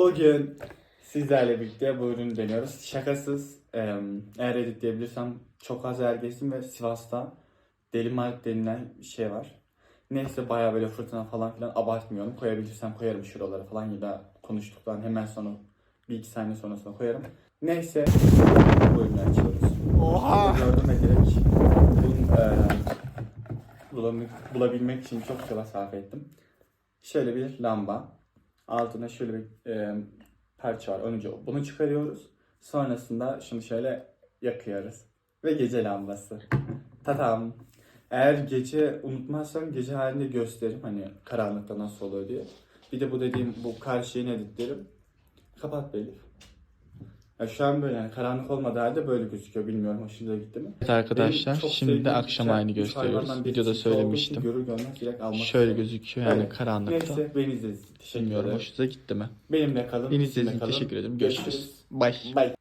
Bugün sizlerle birlikte bu ürünü deniyoruz. Şakasız eğer editleyebilirsem çok az yer gezdim ve Sivas'ta Deli Malik denilen bir şey var. Neyse bayağı böyle fırtına falan filan abartmıyorum. Koyabilirsem koyarım şuralara falan ya da konuştuktan hemen sonra bir iki saniye sonrasında koyarım. Neyse bu ürünü açıyoruz. Oha! Gördüm ve direkt bunun, e, bulabilmek için çok çaba sarf ettim. Şöyle bir lamba. Altına şöyle bir e, parça var. Önce bunu çıkarıyoruz. Sonrasında şunu şöyle yakıyoruz. Ve gece lambası. Tatam. Eğer gece unutmazsam gece halinde gösteririm hani karanlıkta nasıl oluyor diye. Bir de bu dediğim bu karşıyı editlerim. Kapat Belif. Ya şu an böyle yani karanlık olmadığı halde böyle gözüküyor. Bilmiyorum hoşunuza gitti mi? Evet arkadaşlar Benim çok şimdi de sevdiğim akşam şey, aynı üç gösteriyoruz. hayvandan birisi Videoda çift olduğu için söylemiştim. Görür görmez direkt almak Şöyle istiyorum. gözüküyor yani Evet. karanlıkta. Neyse beni izlediğiniz için teşekkür Bilmiyorum ederim. hoşunuza gitti mi? Benimle kalın. Beni bizimle izlediğiniz için kalın. teşekkür ederim. Görüşürüz. Görüşürüz. Bye. Bye.